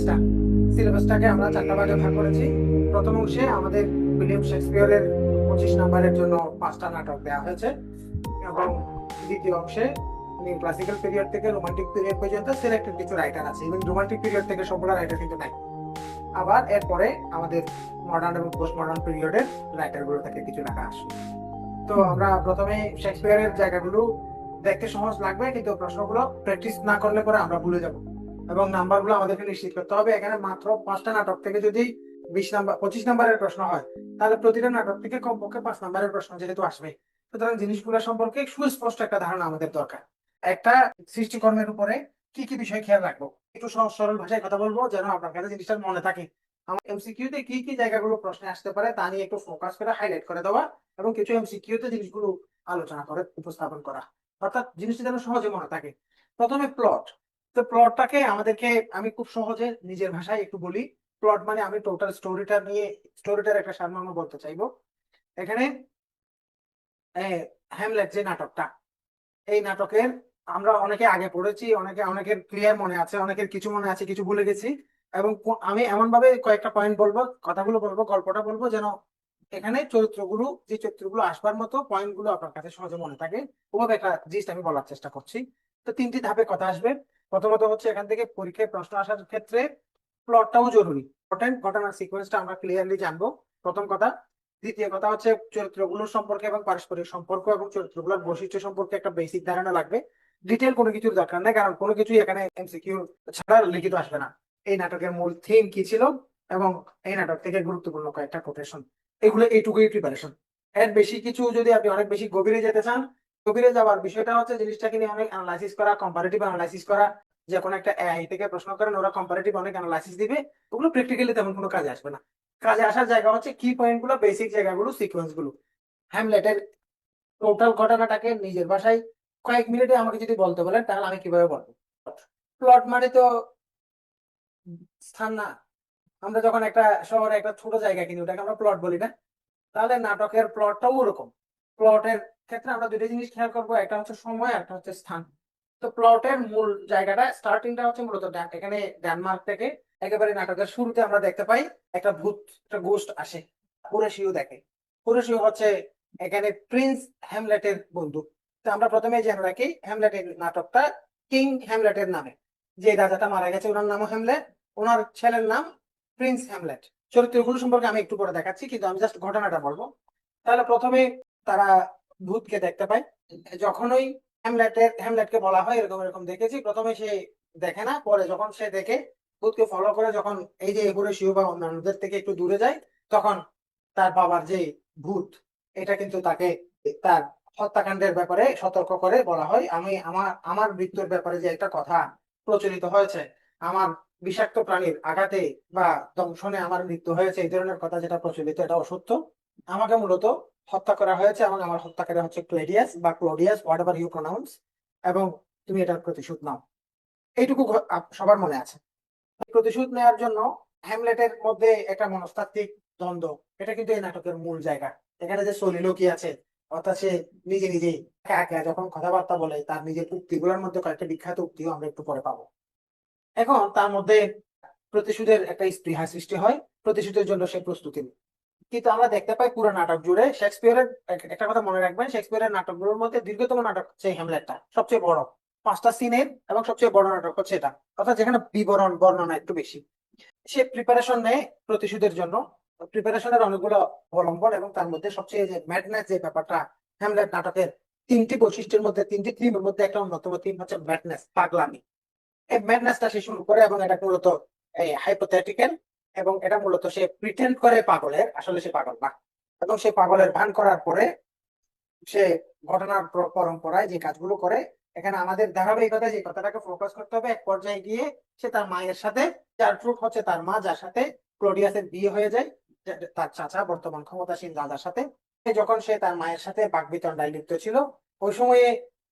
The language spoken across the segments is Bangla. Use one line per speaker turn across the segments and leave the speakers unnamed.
সিলেবাসটা সিলেবাসটাকে আমরা চারটা ভাগে ভাগ করেছি। প্রথম অংশে আমাদের উইলিয়াম শেক্সপিয়রের পঁচিশ নাম্বারের জন্য পাঁচটা নাটক দেওয়া হয়েছে এবং দ্বিতীয় অংশে নিউ ক্লাসিক্যাল পিরিয়ড থেকে রোমান্টিক পিরিয়ড পর্যন্ত সিলেক্টেড কিছু রাইটার আছে। এবং রোমান্টিক পিরিয়ড থেকে সবগুলো রাইটার কিন্তু নাই। আবার এরপরে আমাদের মডার্ন এবং পোস্ট মডার্ন পিরিয়ডের রাইটারগুলো থেকে কিছু রাখা আসবে তো আমরা প্রথমে শেক্সপিয়ারের জায়গাগুলো দেখতে সহজ লাগবে, কিন্তু প্রশ্নগুলো প্র্যাকটিস না করলে পরে আমরা ভুলে যাব। এবং নাম্বারগুলো আমাদেরকে নিশ্চিত করতে হবে। এখানে মাত্র পাঁচটা নাটক থেকে যদি বিশ নাম্বার, পঁচিশ নাম্বারের প্রশ্ন হয়, তাহলে প্রতিটা নাটক থেকে কমপক্ষে পাঁচ নাম্বারের প্রশ্ন যেহেতু আসবে। সুতরাং জিনিসগুলো সম্পর্কে সুস্পষ্ট একটা ধারণা আমাদের দরকার। একটা সৃষ্টিকর্মের উপরে কি কি বিষয় খেয়াল রাখব? একটু সহজ সরল ভাষায় কথা বলব যেন আপনার কাছে জিনিসটা মনে থাকে। আমার এমসিকিউতে কি কি জায়গাগুলো প্রশ্নে আসতে পারে তা নিয়ে একটু ফোকাস করে হাইলাইট করে দেওয়া এবং কিছু এমসিকিউতে জিনিসগুলো আলোচনা করে উপস্থাপন করা। অর্থাৎ জিনিসটা যেন সহজে মনে থাকে। প্রথমে প্লট। তো প্লটটাকে আমাদেরকে, আমি খুব সহজে নিজের ভাষায় একটু বলি। প্লট মানে আমি টোটাল স্টোরিটা নিয়ে স্টোরিটার একটা সারমর্ম বলতে চাইব। এখানে হ্যামলেট যে নাটকটা, এই নাটকের আমরা অনেকে আগে পড়েছি, অনেকে, অনেকের ক্লিয়ার মনে আছে, অনেকের কিছু মনে আছে, কিছু ভুলে গেছি। এবং আমি এমন ভাবে কয়েকটা পয়েন্ট বলব, কথাগুলো বলব, গল্পটা বলব, যেন এখানে চরিত্রগুলো, যে চরিত্রগুলো আসবার মতো পয়েন্টগুলো আপনার কাছে সহজে মনে থাকে। ওভাবে একটা জিনিস আমি বলার চেষ্টা করছি। তো তিনটি ধাপে কথা আসবে। প্রথমত হচ্ছে এখান থেকে পরীক্ষায় প্রশ্ন আসার ক্ষেত্রে প্লটটাও জরুরি। ইম্পর্টেন্ট ঘটনার সিকোয়েন্সটা আমরা ক্লিয়ারলি জানব। প্রথম কথা। দ্বিতীয় কথা হচ্ছে চরিত্রগুলোর সম্পর্কে এবং পারস্পরিক সম্পর্ক এবং চরিত্রগুলোর বৈশিষ্ট্য সম্পর্কে একটা বেসিক ধারণা লাগবে। ডিটেল কোনো কিছুর দরকার নেই, কারণ কোনো কিছুই এখানে এমসিকিউ ছাড়া লিখিত আসবে না। এই নাটকের মূল থিম কি ছিল? এবং এই নাটক থেকে গুরুত্বপূর্ণ কয়েকটা কোটেশন এগুলো এইটুকুই প্রিপারেশন এর বেশি কিছু যদি আপনি অনেক বেশি গভীরে যেতে চান গভীরে যাওয়ার বিষয়টা হচ্ছে জিনিসটাকে নিয়ে অনেক অ্যানালাইসিস করা কম্পারেটিভ অ্যানালাইসিস করা। যে কোনো একটা এআই থেকে প্রশ্ন করেন, ওরা কম্পারেটিভ অনেক অ্যানালাইসিস দিবে। ওগুলো প্র্যাকটিক্যালি তেমন কোনো কাজে আসবে না। কাজে আসার জায়গা হচ্ছে কি পয়েন্টগুলো বেসিক জায়গাগুলো সিকোয়েন্সগুলো। হ্যামলেটের টোটাল ঘটনাটাকে নিজের ভাষায় কয়েক মিনিটে আমাকে যদি বলতে বলেন, তাহলে আমি কীভাবে বলব? প্লট মানে তো স্থান না। আমরা যখন একটা শহরে একটা ছোট জায়গা কিনি, ওটাকে আমরা প্লট বলি না। তাহলে নাটকের প্লটটাও ওরকম। প্লটের ক্ষেত্রে আমরা দুটো জিনিস খেয়াল করব, একটা হচ্ছে সময়, একটা হচ্ছে স্থান। তো প্লটের মূল জায়গাটা, স্টার্টিংটা হচ্ছে মূলত এখানে ডেনমার্ক থেকে একেবারে নাটকের শুরুতে আমরা দেখতে পাই একটা ভূত, একটা গোস্ট আসে, কুরেশিও দেখে। কুরেশিও হচ্ছে এখানে প্রিন্স হ্যামলেটের বন্ধু। তো আমরা প্রথমে জেনে রাখি হ্যামলেটের নাটকটা কিং হ্যামলেটের নামে। যে রাজাটা মারা গেছে, ওনার নামও হ্যামলেট, ওনার ছেলের নাম প্রিন্স হ্যামলেট। চরিত্রগুলো সম্পর্কে আমি একটু পরে দেখাচ্ছি, কিন্তু আমি জাস্ট ঘটনাটা বলব। তাহলে প্রথমে তারা ভূতকে দেখতে পায়। যখনই হ্যামলেটের হ্যামলেটকে বলা হয়, এরকম এরকম দেখেছি। প্রথমে সে দেখে না, পরে যখন সে দেখে, ভূতকে ফলো করে যখন এই যে এগুলো শিব বা অন্যান্যদের থেকে একটু দূরে যায়, তখন তার বাবার যে ভূত, এটা কিন্তু তাকে তার হত্যাকাণ্ডের ব্যাপারে সতর্ক করে বলা হয়। আমি, আমার আমার মৃত্যুর ব্যাপারে যে একটা কথা প্রচলিত হয়েছে, আমার বিষাক্ত প্রাণীর আঘাতে বা দংশনে আমার মৃত্যু হয়েছে, এই ধরনের কথা যেটা প্রচলিত, এটা অসত্য। আমাকে মূলত হত্যা করা হয়েছে এবং আমার হত্যাকারী হচ্ছে ক্লেডিয়াস বা Claudius whatever you pronounce এবং তুমি এটার প্রতিশোধ নাও। এইটুকু সবার মনে আছে। প্রতিশোধ নেওয়ার জন্য হ্যামলেটের মধ্যে একটা মনস্তাত্ত্বিক দ্বন্দ্ব। এটা কিন্তু এই নাটকের মূল জায়গা। এখানে যে সলিলোকি আছে, অর্থাৎ সে নিজে নিজেই একা যখন কথাবার্তা বলে, তার নিজের উক্তিগুলোর মধ্যে কয়েকটা বিখ্যাত উক্তিও আমরা একটু পরে পাবো। এখন তার মধ্যে প্রতিশোধের একটা স্পৃহা সৃষ্টি হয়। প্রতিশোধের জন্য সে প্রস্তুতি। কিন্তু আমরা দেখতে পাই পুরো নাটক জুড়ে শেক্সপিয়ারের একটা কথা মনে রাখবেন, শেক্সপিয়ারের নাটকগুলোর মধ্যে দীর্ঘতম নাটক হচ্ছে হ্যামলেটটা, সবচেয়ে বড়। পাঁচটা সিনের এবং সবচেয়ে বড় নাটক হচ্ছে এটা, অর্থাৎ যেখানে বিবরণ, বর্ণনা একটু বেশি। সে প্রিপারেশন নেয় প্রতিশোধের জন্য প্রিপারেশনের অনেকগুলো অবলম্বন এবং তার মধ্যে সবচেয়ে যে ম্যাডনেস যে ব্যাপারটা, হ্যামলেট নাটকের তিনটি বৈশিষ্ট্যের মধ্যে, তিনটি থিমের মধ্যে একটা অন্যতম থিম হচ্ছে ম্যাডনেস পাগলামি। এই ম্যাডনেসটা সে শুরু করে এবং এটা মূলত এই হাইপোথেটিক্যাল এবং এটা মূলত সে প্রিটেন্ড করে পাগলের, আসলে সে পাগল না। এবং সে পাগলের ভান করার পরে সে ঘটনার পরম্পরায় যে কাজগুলো করে, এখানে আমাদের ধারাবাহিকতা যে কথাটাকে ফোকাস করতে হবে, এক পর্যায়ে গিয়ে সে তার মায়ের সাথে, যার ট্রুথ হচ্ছে তার মা, যার সাথে ক্লোডিয়াসের বিয়ে হয়ে যায় তার চাচা বর্তমান ক্ষমতাসীন দাদার সাথে। যখন সে তার মায়ের সাথে বাগবিতণ্ডায় লিপ্ত ছিল, ওই সময়ে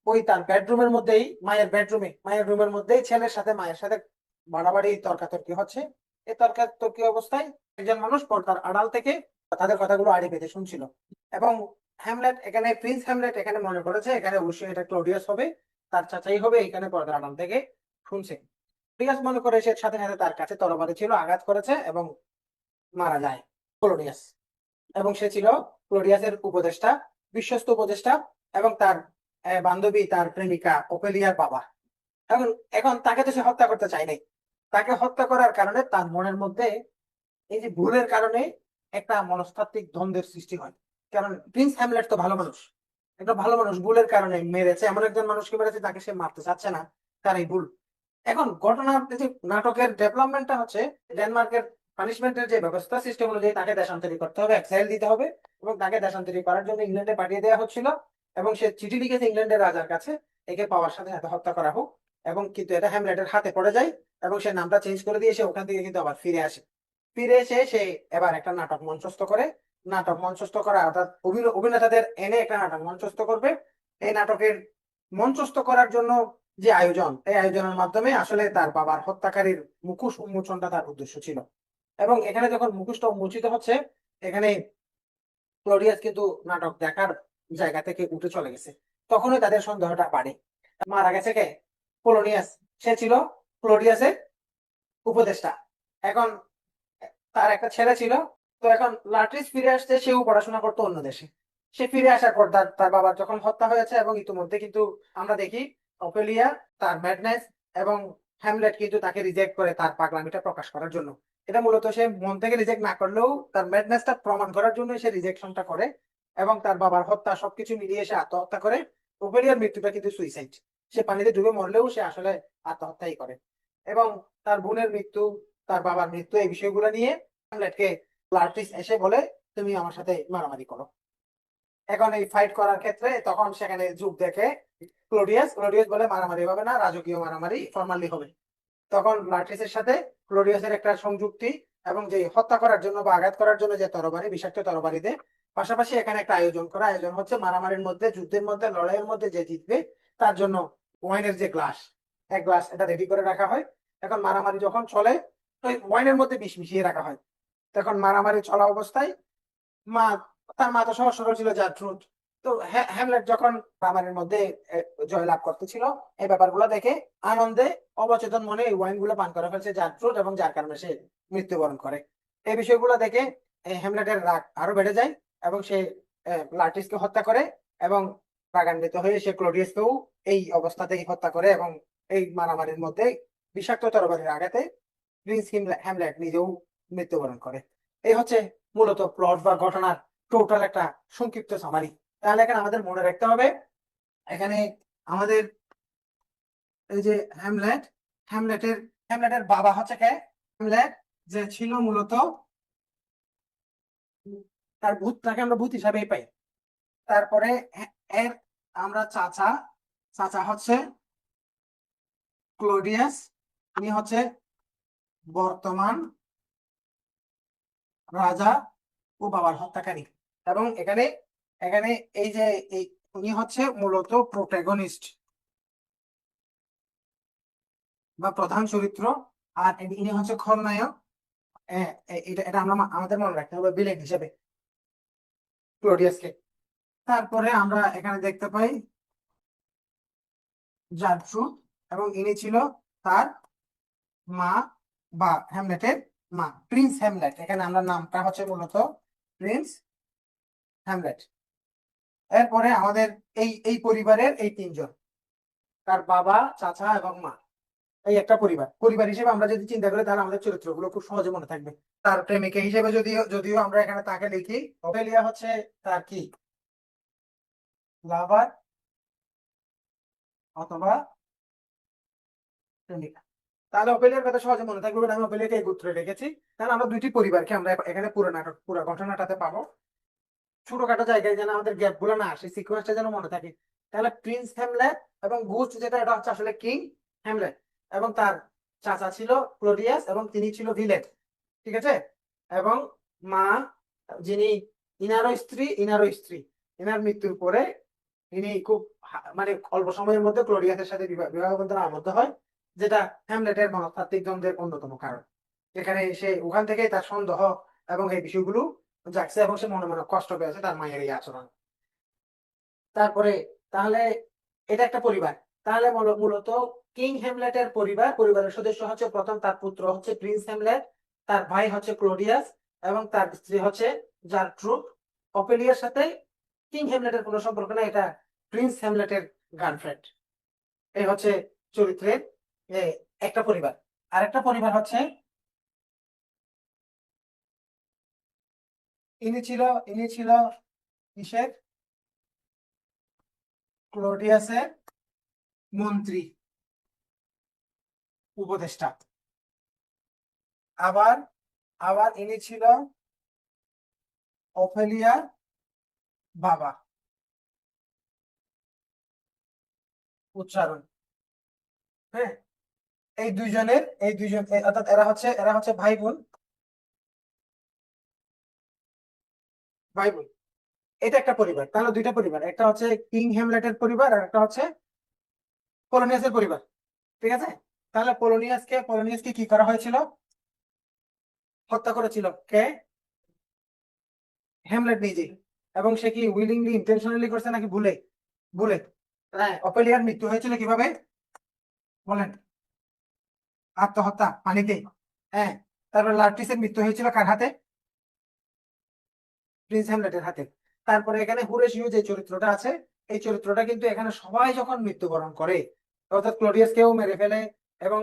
ওই তার বেডরুমের মধ্যেই, মায়ের বেডরুমে মায়ের রুমের মধ্যেই ছেলের সাথে, মায়ের সাথে বাড়াবাড়ি, তর্কাতর্কি হচ্ছে। এই তর্কাতর্কি অবস্থায়? একজন মানুষ পর্দার আড়াল থেকে তাদের কথাগুলো আড়ে পেতে শুনছিল। এবং হ্যামলেট এখানে প্রিন্স হ্যামলেট এখানে মনে করেছে এখানে অবশ্যই এটা ক্লোডিয়াস হবে, তার চাচাই হবে, এখানে পর্দার আড়াল থেকে শুনছে। ক্লোডিয়াস মনে করে সে সাথে সাথে তার কাছে তরবারি ছিল, আঘাত করেছে এবং মারা যায় ক্লোডিয়াস এবং সে ছিল ক্লোডিয়াসের উপদেষ্টা, বিশ্বস্ত উপদেষ্টা এবং তার বান্ধবী, তার প্রেমিকা ওপেলিয়ার বাবা। এখন এখন তাকে তো সে হত্যা করতে চায় নাই। তাকে হত্যা করার কারণে তার মনের মধ্যে এই যে ভুলের কারণে একটা মনস্তাত্ত্বিক দ্বন্দ্বের সৃষ্টি হয়। কারণ প্রিন্স হ্যামলেট তো ভালো মানুষ। একটা ভালো মানুষ ভুলের কারণে মেরেছে, এমন একজন মানুষকে মেরেছে তাকে সে মারতে চাচ্ছে না, তার এই ভুল। এখন ঘটনার যে নাটকের ডেভেলপমেন্টটা হচ্ছে, ডেনমার্কের পানিশমেন্টের যে ব্যবস্থা সিস্টেম অনুযায়ী তাকে দেশান্তরী করতে হবে এক্সাইল দিতে হবে এবং তাকে দেশান্তরী করার জন্য ইংল্যান্ডে পাঠিয়ে দেওয়া হচ্ছিল এবং সে চিঠি লিখেছে ইংল্যান্ডের রাজার কাছে, একে পাওয়ার সাথে হত্যা করা হোক। এবং কিন্তু এটা হ্যামলেটের হাতে পড়ে যায় এবং সে নামটা চেঞ্জ করে দিয়ে সে ওখান থেকে কিন্তু আবার ফিরে আসে। ফিরে এসে সে এবার একটা নাটক মঞ্চস্থ করে। নাটক মঞ্চস্থ করা অর্থাৎ অভিন- অভিনেতাদের এনে একটা নাটক মঞ্চস্থ করবে। এই নাটকের মঞ্চস্থ করার জন্য যে আয়োজন, এই আয়োজনের মাধ্যমে আসলে তার বাবার হত্যাকারীর মুখোশ উন্মোচনটা তার উদ্দেশ্য ছিল। এবং এখানে যখন মুখোশটা উন্মোচিত হচ্ছে, এখানে ক্লোডিয়াস কিন্তু নাটক দেখার জায়গা থেকে উঠে চলে গেছে। তখনই তাদের সন্দেহটা বাড়ে। মারা গেছে কে? পোলোনিয়াস সে ছিল ক্লোডিয়াসের উপদেষ্টা। এখন তার একটা ছেলে ছিল, তো এখন লাট্রিস ফিরে আসছে, সেও পড়াশোনা করতো অন্য দেশে। সে ফিরে আসার পর তার তার বাবার যখন হত্যা হয়েছে এবং ইতিমধ্যে কিন্তু আমরা দেখি অপেলিয়া তার ম্যাডনেস এবং হ্যামলেট কিন্তু তাকে রিজেক্ট করে তার পাগলামিটা প্রকাশ করার জন্য। এটা মূলত সে মন থেকে রিজেক্ট না করলেও তার ম্যাডনেসটা প্রমাণ করার জন্য সে রিজেকশনটা করে এবং তার বাবার হত্যা সবকিছু মিলিয়ে সে আত্মহত্যা করে। ওপেলিয়ার মৃত্যুটা কিন্তু সুইসাইড সে পানিতে ডুবে মরলেও সে আসলে আত্মহত্যাই করে। এবং তার বোনের মৃত্যু, তার বাবার মৃত্যু এই বিষয়গুলো নিয়ে হ্যামলেটকে লার্টিস এসে বলে, তুমি আমার সাথে মারামারি করো। এখন এই ফাইট করার ক্ষেত্রে তখন সেখানে যুগ দেখে ক্লোডিয়াস ক্লোডিয়াস বলে, মারামারি হবে না, রাজকীয় মারামারি ফর্মালি হবে। তখন লার্টিসের সাথে ক্লোডিয়াসের একটা সংযুক্তি এবং যে হত্যা করার জন্য বা আঘাত করার জন্য যে তরবারি, বিষাক্ত তরবারি দেয় পাশাপাশি এখানে একটা আয়োজন করা। আয়োজন হচ্ছে মারামারির মধ্যে, যুদ্ধের মধ্যে, লড়াইয়ের মধ্যে যে জিতবে তার জন্য ওয়াইনের যে গ্লাস এক গ্লাস এটা রেডি করে রাখা হয়। এখন মারামারি যখন চলে ওই ওয়াইনের মধ্যে বিষ মিশিয়ে রাখা হয়। তখন মারামারি চলা অবস্থায় মা, তার মা তো সহজ সরল ছিল যার ট্রুথ তো হ্যা- হ্যামলেট যখন মারামারির মধ্যে জয়লাভ করতেছিল, এই ব্যাপারগুলো দেখে আনন্দে, অবচেতন মনে এই ওয়াইনগুলো পান করে ফেলছে যার ট্রুথ এবং যার কারণে সে মৃত্যুবরণ করে। এই বিষয়গুলো দেখে হ্যামলেটের রাগ আরও বেড়ে যায় এবং সে লার্টিসকে হত্যা করে এবং রাগান্বিত হয়ে সে ক্লোডিয়াসকেও এই অবস্থাতেই হত্যা করে এবং এই মারামারির মধ্যে বিষাক্ত তরবারির আঘাতে প্রিন্স হ্যামলেট নিজেও মৃত্যুবরণ করে। এই হচ্ছে মূলত প্লট বা ঘটনার টোটাল একটা সংক্ষিপ্ত সামারি তাহলে এখানে আমাদের মনে রাখতে হবে, এখানে আমাদের এই যে হ্যামলেট, হ্যামলেটের হ্যামলেটের বাবা হচ্ছে কে? হ্যামলেট, যে ছিল মূলত তার ভূতটাকে আমরা ভূত হিসাবেই পাই। তারপরে এর আমরা চাচা চাচা হচ্ছে ক্লোডিয়াস ইনি হচ্ছে বর্তমান রাজা ও বাবার হত্যাকারী। এবং এখানে এখানে এই যে, এই উনি হচ্ছে মূলত প্রোটাগনিস্ট বা প্রধান চরিত্র, আর ইনি- হচ্ছে খলনায়ক। এটা এটা আমরা আমাদের মনে রাখতে হবে ভিলেন হিসেবে। ক্লোডিয়াসকে। তারপরে আমরা এখানে দেখতে পাই জার্ট্রুড এবং ইনি ছিল তার মা বা হ্যামলেটের মা, প্রিন্স হ্যামলেট। এখানে আমরা নামটা হচ্ছে মূলত প্রিন্স হ্যামলেট। এরপরে আমাদের এই এই পরিবারের এই তিনজন, তার বাবা, চাচা এবং মা, এই একটা পরিবার। পরিবার হিসেবে আমরা যদি চিন্তা করি, তাহলে আমাদের চরিত্রগুলো খুব সহজে মনে থাকবে। তার প্রেমিকা হিসেবে যদিও যদিও আমরা এখানে তাকে লিখি অপেলিয়া হচ্ছে তার কি? লাভার অথবা প্রেমিকা। তাহলে অপেলিয়ার কথা সহজে মনে থাকবে আমি অপেলিয়াকে এই গোত্রে রেখেছি। তাহলে আমরা দুইটি পরিবারকে আমরা এখানে পুরো নাটক, পুরো ঘটনাটাতে পাবো। ছোটখাটো জায়গায় যেন আমাদের গ্যাপগুলো না আসে সিকোয়েন্সটা যেন মনে থাকে। তাহলে প্রিন্স হ্যামলেট এবং গুস্ট যেটা, এটা হচ্ছে আসলে কিং হ্যামলেট এবং তার চাচা ছিল ক্লোডিয়াস এবং তিনি ছিল ভিলেট ঠিক আছে? এবং মা যিনি ইনারো স্ত্রী ইনারো স্ত্রী। ইনার মৃত্যুর পরে ইনি খুব মানে অল্প সময়ের মধ্যে ক্লোডিয়াসের সাথে বিবাহ বন্ধনে আবদ্ধ হয়, যেটা হ্যামলেটের মনস্তাত্ত্বিক দ্বন্দ্বের অন্যতম কারণ। এখানে সে ওখান থেকে তার সন্দেহ এবং এই বিষয়গুলো জাগছে এবং সে মনে মনে কষ্ট পেয়েছে তার মায়ের এই আচরণ। তারপরে, তাহলে এটা একটা পরিবার। তাহলে মূল- মূলত কিং হ্যামলেটের পরিবার, পরিবারের সদস্য হচ্ছে প্রথম তার পুত্র হচ্ছে প্রিন্স হ্যামলেট তার ভাই হচ্ছে ক্লোডিয়াস এবং তার স্ত্রী হচ্ছে জার্ট্রুড অপেলিয়ার সাথে কিং হ্যামলেটের কোনো সম্পর্ক না, এটা প্রিন্স হ্যামলেটের গার্লফ্রেন্ড এই হচ্ছে চরিত্রের একটা পরিবার। আর একটা পরিবার হচ্ছে ইনি ছিল ইনি ছিল কিসের? ক্লোডিয়াসের মন্ত্রী, উপদেষ্টা। আবার আবার ইনি ছিল অফেলিয়ার বাবা। উচ্চারণ। হ্যাঁ? এই দুইজনের, এই দুইজন অর্থাৎ এরা হচ্ছে এরা হচ্ছে ভাই বোন ভাই বোন এটা একটা পরিবার, তাহলে দুইটা পরিবার, একটা হচ্ছে কিং হ্যামলেটের পরিবার আর একটা হচ্ছে পোলোনিয়াসের পরিবার। ঠিক আছে? তাহলে পোলোনিয়াসকে পোলোনিয়াসকে কি করা হয়েছিল? হত্যা করেছিল। কে? হ্যামলেট নিজে এবং সে কি উইলিংলি ইন্টেনশনালি করছে নাকি ভুলে? ভুলে। হ্যাঁ অপেলিয়ার মৃত্যু হয়েছিল কীভাবে? বলেন। আত্মহত্যা, পানিতে। হ্যাঁ তারপর লার্টিসের মৃত্যু হয়েছিল কার হাতে? প্রিন্স হ্যামলেটের হাতে। তারপরে এখানে হুরেশিও যে চরিত্রটা আছে, এই চরিত্রটা কিন্তু এখানে সবাই যখন মৃত্যুবরণ করে, অর্থাৎ ক্লোডিয়াসকেও মেরে ফেলে এবং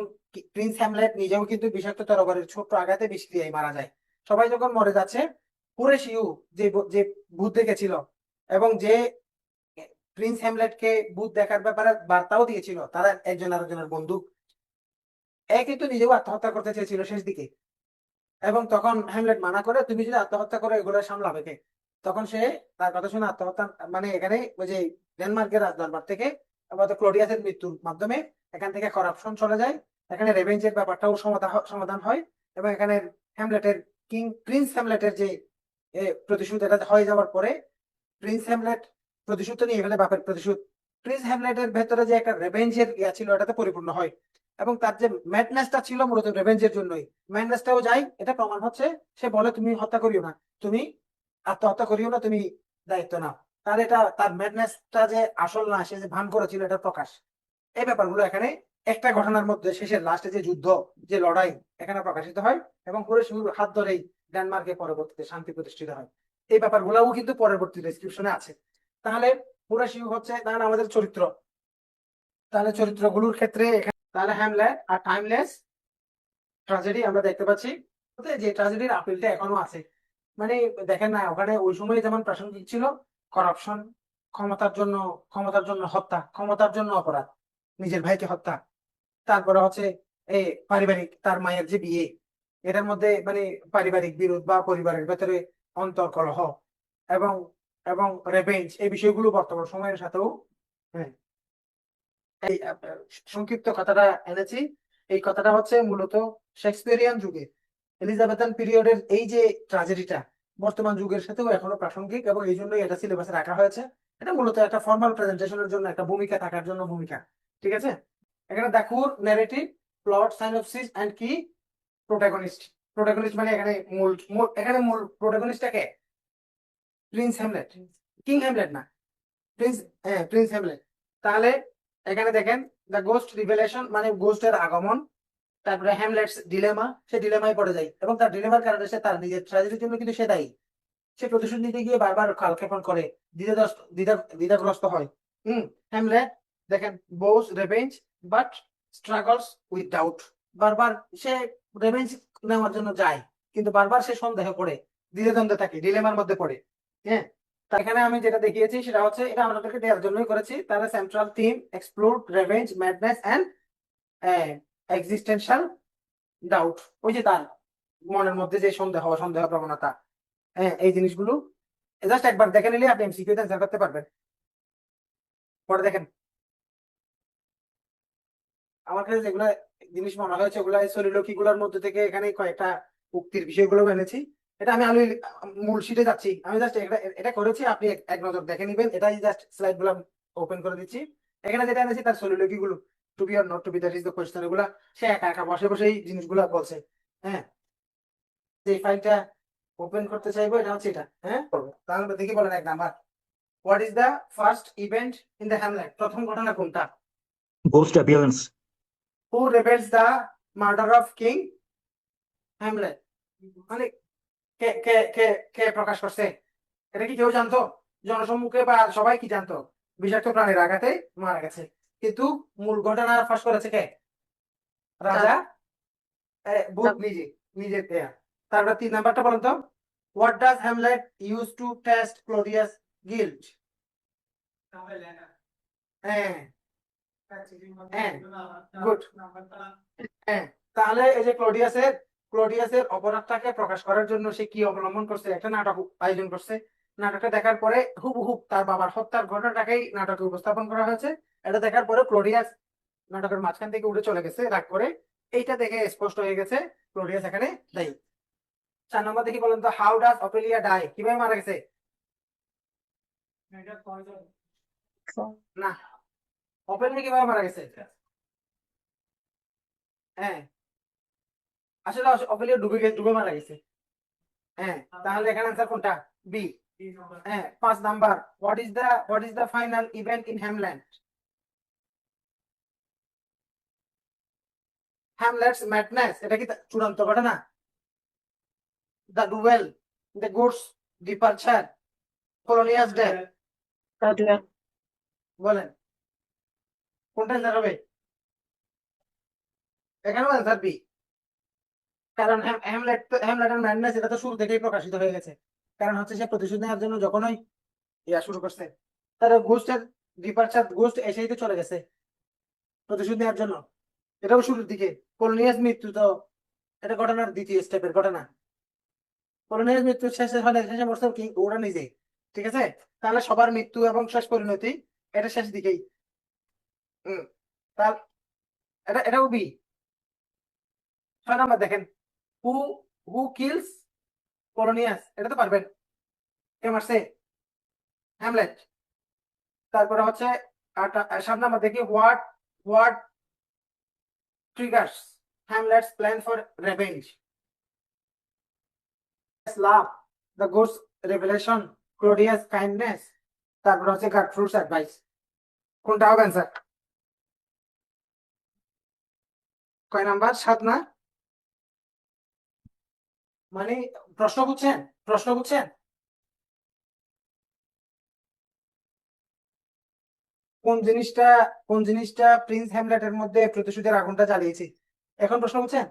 প্রিন্স হ্যামলেট নিজেও কিন্তু বিষাক্ত তরবারির ছোট্ট আঘাতে বিষ দিয়েই মারা যায়। সবাই যখন মরে যাচ্ছে হুরেশিও যে যে ভূত দেখেছিল এবং যে প্রিন্স হ্যামলেটকে ভূত দেখার ব্যাপারে বার্তাও দিয়েছিল, তারা একজন আরেকজনের বন্ধু। এ কিন্তু নিজেও আত্মহত্যা করতে চেয়েছিল শেষ দিকে। এবং তখন হ্যামলেট মানা করে, তুমি যদি আত্মহত্যা করে এগুলো সামলাবে কে? তখন সে তার কথা শুনে আত্মহত্যা মানে এখানে ওই যে ডেনমার্কের রাজদরবার থেকে ক্লোডিয়াসের মৃত্যুর মাধ্যমে এখান থেকে করাপশন চলে যায়। এখানে রেভেঞ্জের ব্যাপারটাও সমাধা সমাধান হয় এবং এখানে হ্যামলেটের কিং, প্রিন্স হ্যামলেটের যে প্রতিশোধ এটা হয়ে যাওয়ার পরে প্রিন্স হ্যামলেট প্রতিশোধ নিয়ে ফেলে বাপের প্রতিশোধ। প্রিন্স হ্যামলেটের ভেতরে যে একটা রেভেঞ্জের ইয়া ছিল, এটাতে পরিপূর্ণ হয়। এবং তার যে ম্যাডনেসটা ছিল মূলত রেভেঞ্জের জন্যই। ম্যাডনেসটাও যাই এটা প্রমাণ হচ্ছে, সে বলে, তুমি হত্যা করিও না। তুমি আত্মহত্যা করিও না, তুমি দায়িত্ব নাও। তার এটা, তার ম্যাডনেসটা যে আসল না, সে যে ভান করেছিল, এটা প্রকাশ। এই ব্যাপারগুলো এখানে একটা ঘটনার মধ্যে শেষের লাস্টে যে যুদ্ধ, যে লড়াই, এখানে প্রকাশিত হয় এবং পুরো হাত ধরেই ডেনমার্কে পরবর্তীতে শান্তি প্রতিষ্ঠিত হয়। এই ব্যাপারগুলোও কিন্তু পরবর্তী ডেসক্রিপশনে আছে। তাহলে পুরো শিউ হচ্ছে, তাহলে আমাদের চরিত্র। তাহলে চরিত্রগুলোর ক্ষেত্রে তাহলে হ্যামলেট আর টাইমলেস ট্রাজেডি আমরা দেখতে পাচ্ছি। যে ট্রাজেডির আপিলটা এখনও আছে। মানে দেখেন না, ওখানে ওই সময় যেমন প্রাসঙ্গিক ছিল করাপশন ক্ষমতার জন্য ক্ষমতার জন্য হত্যা, ক্ষমতার জন্য অপরাধ, নিজের ভাইকে হত্যা। তারপরে হচ্ছে, এই পারিবারিক, তার মায়ের যে বিয়ে এটার মধ্যে মানে পারিবারিক বিরোধ বা পরিবারের ভেতরে অন্তর্কলহ এবং এবং রেভেঞ্জ এই বিষয়গুলো বর্তমান সময়ের সাথেও হ্যাঁ। এই সংক্ষিপ্ত কথাটা এনেছি। এই কথাটা হচ্ছে মূলত শেক্সপিয়ারিয়ান যুগে। এলিজাবেথান পিরিয়ডের এই যে ট্রাজেডিটা বর্তমান যুগের সাথেও এখনও প্রাসঙ্গিক এবং এই জন্যই এটা সিলেবাসে রাখা হয়েছে। এটা মূলত একটা ফর্মাল প্রেজেন্টেশনের জন্য একটা ভূমিকা, থাকার জন্য ভূমিকা, ঠিক আছে? এখানে দেখুর ন্যারেটিভ প্লট সাইনোপসিস এন্ড কি? প্রোটাগনিস্ট প্রোটাগনিস্ট মানে এখানে মূল, মূল- এখানে মূল প্রোটাগনিস্টটা কে? প্রিন্স হ্যামলেট কিং হ্যামলেট না। প্রিন্স হ্যাঁ প্রিন্স হ্যামলেট তাহলে এখানে দেখেন দ্য গোস্ট রিভেলেশন মানে গোস্টের আগমন, তারপরে হ্যামলেটস ডিলেমা সে ডিলেমায় পড়ে যায়। এবং তার ডিলেমার কারণে সে তার নিজের ট্র্যাজেডির জন্য কিন্তু সে দায়ী। সে প্রতিশোধ নিতে গিয়ে বারবার কালক্ষেপণ করে দ্বিধাগ্রস্ত দ্বিধা, দ্বিধাগ্রস্ত হয়। হুম হ্যামলেট দেখেন vows revenge but struggles with doubt বারবার সে রেভেঞ্জ নেওয়ার জন্য যায়, কিন্তু বারবার সে সন্দেহ করে দ্বিধাদ্বন্দ্বে থাকে ডিলেমার মধ্যে পড়ে হ্যাঁ? এখানে আমি যেটা দেখিয়েছি সেটা হচ্ছে এটা আমরা আপনাদেরকে দেওয়ার জন্যই করেছি তাহলে central theme explore revenge madness and existential doubt ওই যে তার মনের মধ্যে যে সন্দেহ সন্দেহ প্রবণতা হ্যাঁ এই জিনিসগুলো। জাস্ট একবার দেখে নিলে আপনি এমসিকিউতে অ্যান্সার করতে পারবেন। পরে দেখেন। আমার কাছে যেগুলো জিনিস মনে হয়েছে, ওগুলো সলিলোকি গুলোর মধ্যে থেকে এখানে কয়েকটা উক্তির বিষয়গুলো এনেছি। এটা আমি আমি মূল শিটে যাচ্ছি। আমি জাস্ট এটা এটা করেছি, আপনি এক- নজর দেখে নিবেন। এটাই জাস্ট স্লাইডগুলো ওপেন করে দিচ্ছি। এখানে যেটা এনেছি, তার সলিলোকি গুলো to be or not to be that is the question এগুলা। সে একা একা বসে বসে এই জিনিসগুলো বলছে। হ্যাঁ? যে ফাইলটা ওপেন করতে চাইব, এটা হচ্ছে এটা। হ্যাঁ? করব। তাহলে দেখি, বলেন এক number. What is the first event in the Hamlet প্রথম ঘটনা কোনটা?
Ghost appearance.
Who reveals the murder of King Hamlet মানে কে কে কে কে প্রকাশ করছে? এটা কি কেউ জানতো? জনসম্মুখে বা সবাই কি জানতো? বিষাক্ত প্রাণীর আঘাতে মারা গেছে। কিন্তু মূল ঘটনা ফাঁস করেছে কে? রাজা? ভূত নিজে নিজের দেয়া। তারপরে তিন নাম্বারটা বলেন তো। What does Hamlet use to test Claudius guilt হ্যাঁ। হ্যাঁ তাহলে এই যে ক্লোডিয়াসের ক্লোডিয়াসের অপরাধটাকে প্রকাশ করার জন্য সে কি অবলম্বন করছে? একটা নাটক আয়োজন করছে। নাটকটা দেখার পরে হুবহুব তার বাবার হত্যার ঘটনাটাকেই নাটকে উপস্থাপন করা হয়েছে। এটা দেখার পরে ক্লোডিয়াস নাটকের মাঝখান থেকে উঠে চলে গেছে রাগ করে। এইটা দেখে স্পষ্ট হয়ে গেছে ক্লোডিয়াস এখানে দায়ী। চার নম্বর দেখি বলেন তো হাউ ডাজ অপেলিয়া ডাই কীভাবে মারা গেছে? না। অপেলিয়া কীভাবে মারা গেছে। হ্যাঁ। আসলে আস- অপেলিয়া ডুবে গেছে ডুবে মারা গেছে। হ্যাঁ তাহলে এখানে আনসার কোনটা? বি হ্যাঁ পাঁচ number. What is the what is the final event in Hamland Hamlet's madness এটা কি চূড়ান্ত ঘটনা? The duel the goods departure কলোনিয়াস day বলেন। কোনটা অ্যান্সার হবে? এখানেও অ্যান্সার বি কারণ হ্যাম- হ্যামলেট তো হ্যামলেট এর ম্যাডনেস এটা তো শুরু থেকেই প্রকাশিত হয়ে গেছে। কারণ হচ্ছে সে প্রতিশোধ নেওয়ার জন্য যখনই ইয়া শুরু করছে তার গোস্টের ডিপারচার গোস্ট এসেই তো চলে গেছে প্রতিশোধ নেওয়ার জন্য। এটাও শুরুর দিকে। কলোনিয়াস মৃত্যু তো এটা ঘটনার দ্বিতীয় স্টেপের ঘটনা। কলোনিয়াস মৃত্যু শেষে হয় না, শেষে মরছে কি? ওরা নিজেই। ঠিক আছে? তাহলে সবার মৃত্যু এবং শেষ পরিণতি এটা শেষ দিকেই। তার, এটা এটাও বি। ছয় নাম্বার দেখেন। হু হু কিলস পলোনিয়াস এটা তো পারবেন। কে মারছে? হ্যামলেট তারপরে হচ্ছে সাত নাম্বার দেখি what what triggers Hamlet's plan for revenge love the ghost's revelation Claudius kindness তারপর হচ্ছে গার্ড ফ্রুটস অ্যাডভাইস কোনটা হবে অ্যান্সার কয় নাম্বার? সাত না? মানে প্রশ্ন বুঝছেন? প্রশ্ন বুঝছেন? কোন জিনিসটা কোন জিনিসটা প্রিন্স হ্যামলেটের মধ্যে প্রতিশোধের আগুনটা জ্বালিয়েছে? এখন প্রশ্ন বুঝছেন?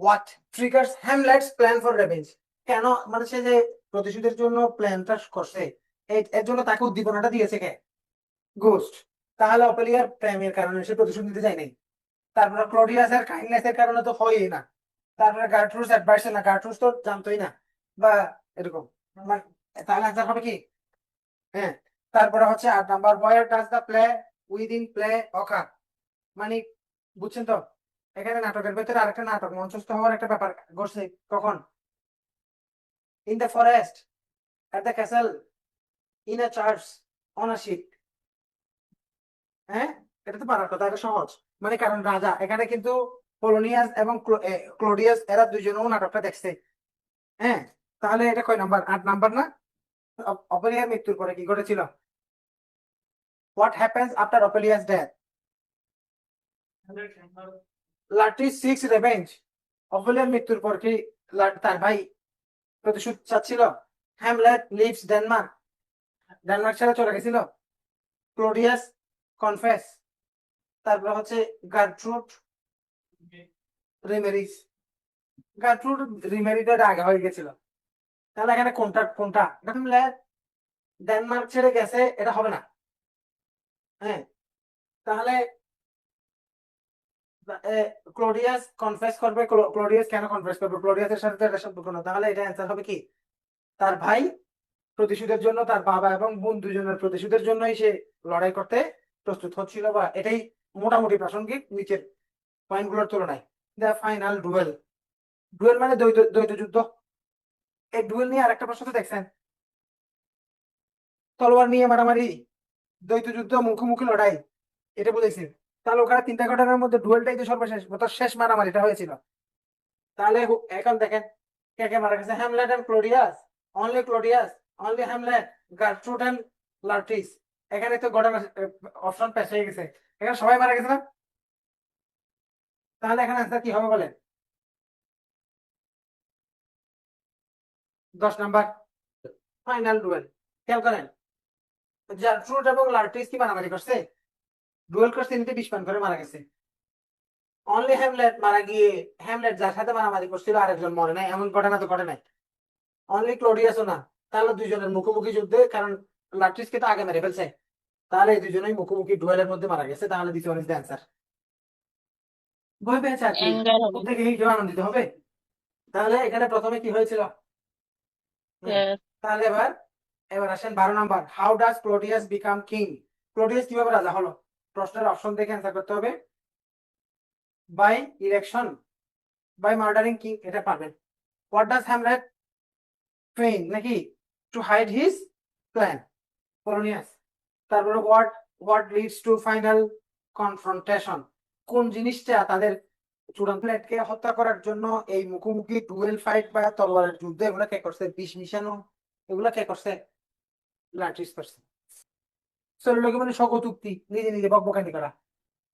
What triggers Hamlet's plan for revenge কেন মানে সে যে প্রতিশোধের জন্য প্ল্যানটা করছে, এর জন্য তাকে উদ্দীপনাটা দিয়েছে কে? গোস্ট তাহলে অপেলিয়ার প্রেমের কারণে সে প্রতিশোধ নিতে যায় নাই তারপরে ক্লোডিয়াসের কাইন্ডনেসের কারণে তো হয়ই না। তারপরে গার্ট্রুস অ্যাডভাইস না, গার্ট্রুস তো জানতোই না, বা এরকম মানে তাহলে আনসার হবে কি? হ্যাঁ তারপরে হচ্ছে আট number where does the play within play occur মানে বুঝছেন তো? এখানে নাটকের ভেতরে আরেকটা নাটক, মঞ্চস্থ হওয়ার একটা ব্যাপার ঘটছে, কখন? In the forest at the castle in a church on a ship হ্যাঁ? এটা তো পারার কথা, এটা সহজ। মানে কারণ রাজা, এখানে কিন্তু পোলোনিয়াস এবং ক্লোডিয়াস এরা দুজনেও নাটকটা দেখছে। হ্যাঁ? তাহলে এটা কয় নাম্বার? আট নাম্বার না? অপেলিয়ার মৃত্যুর পরে কি ঘটেছিল? What happens after Ophelia's death Laertes seeks revenge অপেলিয়ার মৃত্যুর পর কি তার ভাই প্রতিশোধ চাচ্ছিল? হ্যামলেট লিভস ডেনমার্ক ডেনমার্ক ছেড়ে চলে গেছিল? ক্লোডিয়াস কনফেস তারপর হচ্ছে গার্ট্রুড রিমেরিস গার্ট্রুড রিমেরিটা আগে হয়ে গেছিল। তাহলে এখানে কোনটা কোনটা? ডেনমার্ক ছেড়ে গেছে, এটা হবে না। হ্যাঁ? তাহলে ক্লোডিয়াস কনফেস করবে ক্লোডিয়াস কেন কনফেস করবে? ক্লোডিয়াসের সাথে এটা সম্পর্ক না। তাহলে এটা অ্যান্সার হবে কি? তার ভাই প্রতিশোধের জন্য, তার বাবা এবং বোন দুজনের প্রতিশোধের জন্যই সে লড়াই করতে প্রস্তুত হচ্ছিল বা এটাই মোটামুটি প্রাসঙ্গিক নিচের পয়েন্টগুলোর তুলনায়। দ্য ফাইনাল ডুয়েল ডুয়েল মানে দ্বৈত দ্বৈত যুদ্ধ। এই ডুয়েল নিয়ে আরেকটা প্রশ্ন তো দেখছেন। তলোয়ার নিয়ে মারামারি, দ্বৈত যুদ্ধ, মুখোমুখি লড়াই, এটা বুঝেছি তাহলে ওখানে তিনটা ঘটনার মধ্যে ডুয়েলটাই তো সর্বশেষ, অর্থাৎ শেষ মারামারিটা হয়েছিল। তাহলে এখন দেখেন, কে কে মারা গেছে? Hamlet and Claudius only Claudius only Hamlet Gertrude and Laertes এখানে তো ঘটনা অপশন পেশ হয়ে গেছে। এখানে সবাই মারা গেছে না? তাহলে এখানে অ্যান্সার কি হবে বলেন দশ নাম্বার। ফাইনাল ডুয়েল খেয়াল করেন। জার্ট্রুড এবং লার্টিস কি মারামারি করছে। ডুয়েল করছে তিনটে, বিশ পান করে মারা গেছে। অনলি হ্যামলেট মারা গিয়ে হ্যামলেট যার সাথে মারামারি করছিল আরেকজন মরে নাই। এমন ঘটনা তো ঘটে নাই। অনলি ক্লোডিয়াসও না। তাহলে দুইজনের মুখোমুখি যুদ্ধে, কারণ লার্টিসকে তো আগে মেরে ফেলছে। তাহলে এই দুজনেই মুখোমুখি ডুয়েলের মধ্যে মারা গেছে তাহলে ইজ দ্য অ্যান্সার ভয় পেয়েছে আর কি?
হবে।
দেখে কি কেউ আনন্দিত হবে? তাহলে এখানে প্রথমে কি হয়েছিল. তাহলে এবার এবার আসেন বারো number. How does Claudius become king Claudius কীভাবে রাজা হলো? প্রশ্নের অপশন দেখে অ্যান্সার করতে হবে। By election by murdering king এটা পারবেন। হোয়াট ডাজ হ্যামলেট ফেইন নাকি? To hide his plan Polonius তারপরে what what leads to final confrontation কোন জিনিসটা তাদের চূড়ান্ত প্লেটকে হত্যা করার জন্য এই মুখোমুখি ডুয়েল ফাইট বা তলোয়ারের যুদ্ধ, এগুলো কে করছে? বিষ মিশানো, এগুলো কে করছে? লার্টিস করছে। শরীরকে মানে শকত উক্তি নিজে নিজে বকবকানি করা।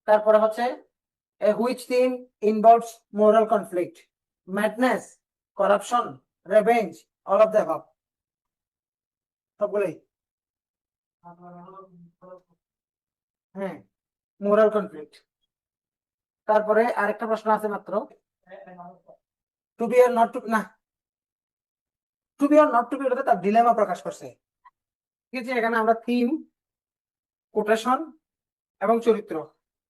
তারপরে হচ্ছে which theme involves moral conflict madness corruption revenge all of the above সবগুলোই। হ্যাঁ মোরাল কনফ্লিক্ট তারপরে আরেকটা প্রশ্ন আছে মাত্র। To be or not to না। To be or not to be তার ডিলেমা প্রকাশ করছে। ঠিক আছে, এখানে আমরা থিম কোটেশন এবং চরিত্র।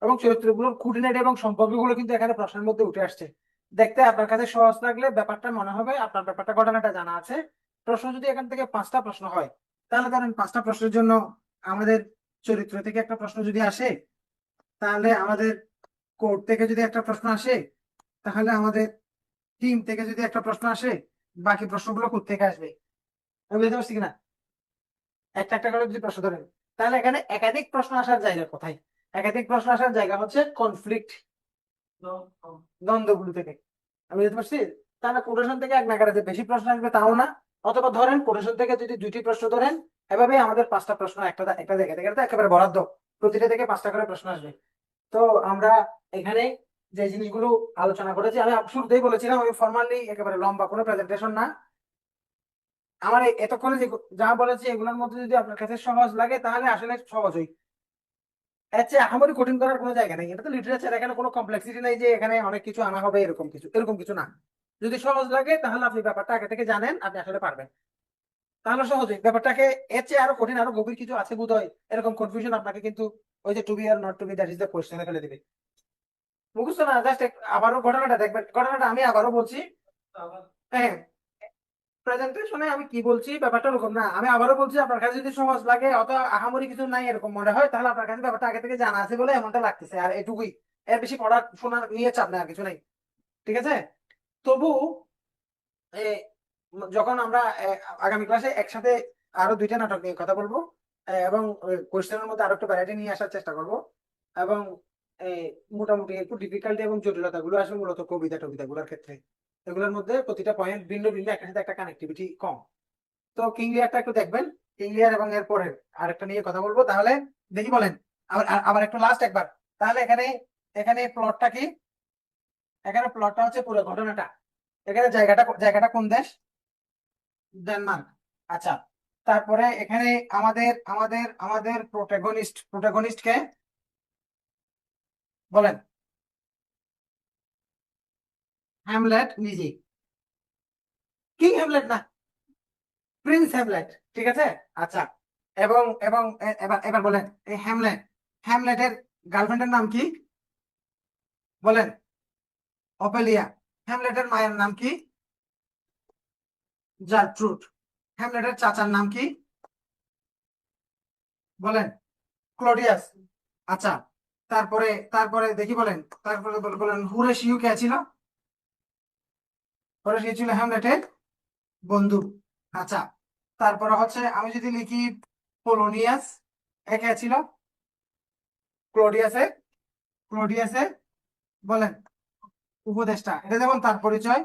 এবং চরিত্রগুলোর খুঁটিনাটি এবং সম্পর্কগুলো কিন্তু এখানে প্রশ্নের মধ্যে উঠে আসছে। দেখতে আপনার কাছে সহজ লাগলে ব্যাপারটা মনে হবে, আপনার ব্যাপারটা ঘটনাটা জানা আছে। প্রশ্ন যদি এখান থেকে পাঁচটা প্রশ্ন হয় তাহলে ধরেন পাঁচটা প্রশ্নের জন্য আমাদের চরিত্র থেকে একটা প্রশ্ন যদি আসে, তাহলে আমাদের কোর্ট থেকে যদি একটা প্রশ্ন আসে, তাহলে আমাদের টিম থেকে যদি একটা প্রশ্ন আসে, বাকি প্রশ্নগুলো থেকে আসবে? আমি বুঝতে পারছি কিনা? একটা একটা করে যদি প্রশ্ন ধরেন, তাহলে এখানে একাধিক প্রশ্ন আসার জায়গা কোথায়? একাধিক প্রশ্ন আসার জায়গা হচ্ছে কনফ্লিক্ট দ্বন্দ্বগুলো থেকে। আমি বুঝতে পারছি? তাহলে কোটেশন থেকে এক নাগারে বেশি প্রশ্ন আসবে তাও না অথবা ধরেন কোটেশন থেকে যদি দুইটি প্রশ্ন ধরেন এভাবে আমাদের পাঁচটা প্রশ্ন একটা একটা থেকে তো একেবারে বরাদ্দ। প্রতিটা থেকে পাঁচটা করে প্রশ্ন আসবে। তো আমরা এখানে যে জিনিসগুলো আলোচনা করেছি, আমি শুরুতেই বলেছিলাম, আমি ফর্মালি একেবারে লম্বা, কোনো প্রেজেন্টেশন না। আমার এতক্ষণে যে যা বলেছি, এগুলোর মধ্যে যদি আপনার কাছে সহজ লাগে, তাহলে আসলে সহজই এর চেয়ে আহামরি কঠিন করার কোনো জায়গা নেই। এটা তো লিটারেচার এখানে কোনো কমপ্লেক্সিটি নেই যে এখানে অনেক কিছু আনা হবে, এরকম কিছু এরকম কিছু না। যদি সহজ লাগে, তাহলে আপনি ব্যাপারটা আগে থেকে জানেন, আপনি আসলে পারবেন। তাহলে সহজেই ব্যাপারটাকে এর চেয়ে আরও কঠিন, আরও গভীর কিছু আছে বোধ হয় এরকম কনফিউশন আপনাকে কিন্তু ওই যে to be or not to be that is the কোশ্চেনে ফেলে দিবে। মুখস্থ না জাস্ট আবারও ঘটনাটা দেখবেন। ঘটনাটা আমি আবারও বলছি। হ্যাঁ প্রেজেন্টেশনে আমি কি বলছি, ব্যাপারটা ওরকম না। আমি আবারও বলছি, আপনার কাছে যদি সহজ লাগে, অত আহামরি কিছু নাই এরকম মনে হয়, তাহলে আপনার কাছে ব্যাপারটা আগে থেকে জানা আছে বলে এমনটা লাগতেছে। আর এটুকুই। এর বেশি পড়ার শোনার নিয়ে চাপ আর কিছু নাই। ঠিক আছে? তবু যখন আমরা আগামী ক্লাসে একসাথে আরও দুইটা নাটক নিয়ে কথা বলব এবং কোয়েশ্চেনের মধ্যে আরও একটু ভ্যারাইটি নিয়ে আসার চেষ্টা করব, এবং মোটামুটি একটু ডিফিকাল্টি এবং জটিলতা গুলো আসবে মূলত কবিতা টবিতা গুলোর ক্ষেত্রে। এগুলোর মধ্যে প্রতিটা পয়েন্ট ভিন্ন ভিন্ন একটা সাথে একটা কানেক্টিভিটি কম। তো কিং লিয়ারটা একটু দেখবেন কিং লিয়ার এবং এর পরের আরেকটা নিয়ে কথা বলব, তাহলে দেখি বলেন, আবার আবার একটু লাস্ট একবার। তাহলে এখানে এখানে প্লটটা কি? এখানে প্লটটা হচ্ছে পুরো ঘটনাটা। এখানে জায়গাটা জায়গাটা কোন দেশ? ডেনমার্ক আচ্ছা তারপরে এখানে আমাদের আমাদের আমাদের প্রোটাগনিস্ট প্রোটাগনিস্ট কে? বলেন। হ্যামলেট নিজে। কিং হ্যামলেট না? প্রিন্স হ্যামলেট ঠিক আছে? আচ্ছা এবং এবং এবার এবার বলেন এই হ্যামলেট হ্যামলেটের গার্লফ্রেন্ডের নাম কি? বলেন অপেলিয়া হ্যামলেটের মায়ের নাম কি? জার্ট্রুড হ্যামলেটের চাচার নাম কি? বলেন। ক্লোডিয়াস আচ্ছা তারপরে তারপরে দেখি বলেন, তারপরে বল- বলেন হুরেশিউ কে ছিল? হুরেশিউ ছিল হ্যামলেটের বন্ধু। আচ্ছা তারপরে হচ্ছে আমি যদি লিখি পোলোনিয়াস একে ছিল? ক্লোডিয়াসে ক্লোডিয়াসে বলেন। উপদেষ্টা। এটা যেমন তার পরিচয়।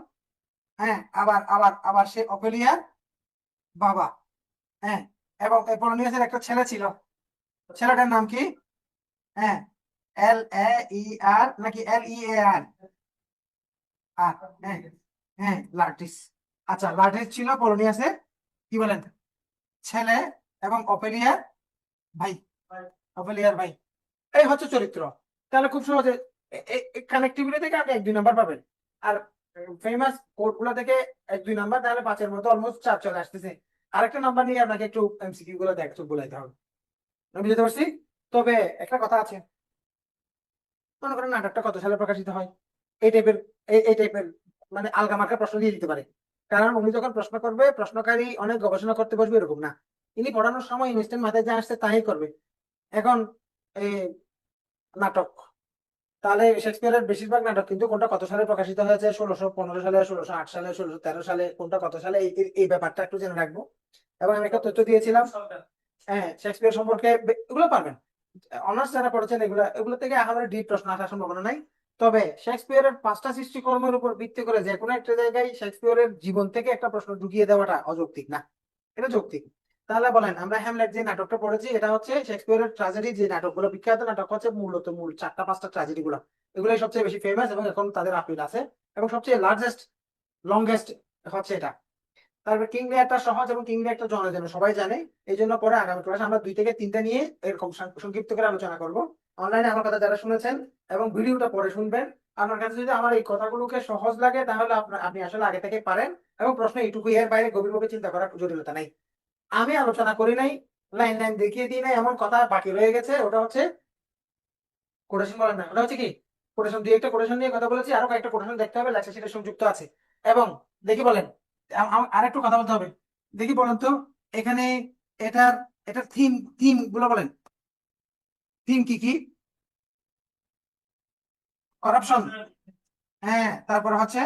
হ্যাঁ আবার আবার আবার সে অপেলিয়ার বাবা। হ্যাঁ এবং পোলোনিয়াসের একটা ছেলে ছিল। ছেলেটার নাম কি? হ্যাঁ এল এ ই আর নাকি এল ই এ আর আর হ্যাঁ হ্যাঁ লার্টিস। আচ্ছা লার্টিস ছিল পলোনিয়াসে কি বলেন? ছেলে এবং অপেলিয়ার ভাই। অপেলিয়ার ভাই। এই হচ্ছে চরিত্র। তাহলে খুব সহজে কানেক্টিভিটি থেকে আপনি এক, দুই নাম্বার পাবেন। আর ফেমাস কোডগুলো থেকে এক, দুই নাম্বার তাহলে পাঁচের মতো অলমোস্ট চার চলে আসতেছে। আরেকটা নাম্বার নিয়ে আপনাকে একটু এমসিকিউ গুলো দেখ, একটু বলাইতে হবে। আমি বুঝতে পারছি? তবে একটা কথা আছে। মনে করেন নাটকটা কত সালে প্রকাশিত হয়? এই টাইপের এই টাইপের মানে আলগা মার্কা প্রশ্ন দিয়ে দিতে পারে। কারণ উনি যখন প্রশ্ন করবে, প্রশ্নকারী অনেক গবেষণা করতে বসবে এরকম না। ইনি পড়ানোর সময় ইনস্ট্যান্ট মাথায় যা আসছে তাই করবে। এখন, এই নাটক তাহলে শেক্সপিয়ারের বেশিরভাগ নাটক কিন্তু কোনটা কত সালে প্রকাশিত হয়েছে? ষোলোশো পনেরো সালে ষোলোশো আট সালে ষোলোশো তেরো সালে কোনটা কত সালে? এই ব্যাপারটা একটু জেনে রাখব। এবং আমি একটা তথ্য দিয়েছিলাম। হ্যাঁ শেক্সপিয়ার সম্পর্কে এগুলো পারবেন। অনার্স যারা পড়েছেন এগুলো এগুলো থেকে আমাদের ডিপ প্রশ্ন আসার সম্ভাবনা নাই। তবে শেক্সপিয়ারের পাঁচটা সৃষ্টিকর্মের উপর ভিত্তি করে যে কোনো একটা জায়গায় শেক্সপিয়ারের জীবন থেকে একটা প্রশ্ন ঢুকিয়ে দেওয়াটা অযৌক্তিক না। এটা যৌক্তিক। তাহলে বলেন, আমরা হ্যামলেট যে নাটকটা পড়েছি, এটা হচ্ছে শেক্সপিয়ারের ট্রাজেডি যে নাটকগুলো বিখ্যাত নাটক হচ্ছে মূলত মূল চারটা, পাঁচটা ট্রাজেডি গুলো। এগুলোই সবচেয়ে বেশি ফেমাস এবং এখন তাদের আপিল আছে এবং সবচেয়ে লার্জেস্ট লংগেস্ট হচ্ছে এটা। তারপর কিং লিয়ারটা সহজ এবং কিং লিয়ারটা জনজানো সবাই জানে, এই জন্য পরে আগামী ক্লাসে আমরা দুই থেকে তিনটা নিয়ে এরকম সংক্ষিপ্ত করে আলোচনা করব। অনলাইনে আমার কথা যারা শুনেছেন এবং ভিডিওটা পরে শুনবেন আপনার কাছে যদি আমার এই কথাগুলোকে সহজ লাগে, তাহলে আপনি আসলে আগে থেকে পারেন এবং প্রশ্ন এইটুকু এর বাইরে গভীরভাবে চিন্তা করার জটিলতা নাই। আমি আলোচনা করি নাই, লাইন লাইন দেখিয়ে দিই নাই, এমন কথা বাকি রয়ে গেছে, ওটা হচ্ছে কোটেশন বলেন না ওটা হচ্ছে কি? কোটেশন দুই একটা কোটেশন নিয়ে কথা বলেছি, আরও কয়েকটা কোটেশন দেখতে হবে লেকচার সেটা সংযুক্ত আছে। এবং দেখি বলেন আর একটু কথা বলতে হবে। দেখি বলেন তো, এখানে এটার এটার থিম থিমগুলো বলেন। থিম কি কি? করাপশন হ্যাঁ তারপর হচ্ছে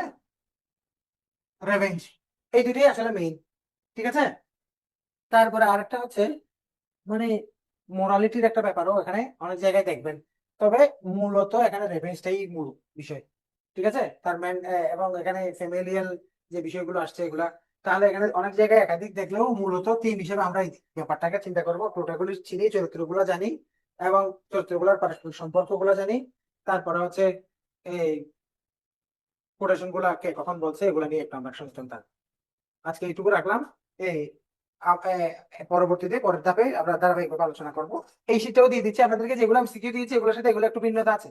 রেভেঞ্জ এই দুটোই আসলে মেইন ঠিক আছে? তারপরে আরেকটা হচ্ছে মানে মোরালিটির একটা ব্যাপারও এখানে অনেক জায়গায় দেখবেন। তবে মূলত এখানে রেভেঞ্জটাই মূল বিষয়, ঠিক আছে? তার ম্যান এবং এখানে ফ্যামিলিয়াল যে বিষয়গুলো আসছে এগুলা, তাহলে এখানে অনেক জায়গায় একাধিক দেখলেও মূলত থিম হিসেবে আমরা এই ব্যাপারটাকে চিন্তা করব। প্রোটাগনিস্ট চিনি, চরিত্রগুলো জানি, এবং চরিত্রগুলোর পারস্পরিক সম্পর্ক সম্পর্কগুলো জানি। তারপরে হচ্ছে এই কোটেশন গুলাকে কখন বলছে, এগুলো নিয়ে একটু আমরা সচেতন থাকব আজকে এইটুকু রাখলাম। এই পরবর্তীতে, পরের ধাপে আমরা ধারাবাহিকভাবে আলোচনা করব। এই শীটটাও দিয়ে দিচ্ছি আপনাদেরকে, যেগুলো আমি শিখিয়ে দিয়েছি, এগুলোর সাথে এগুলো একটু ভিন্নতা আছে।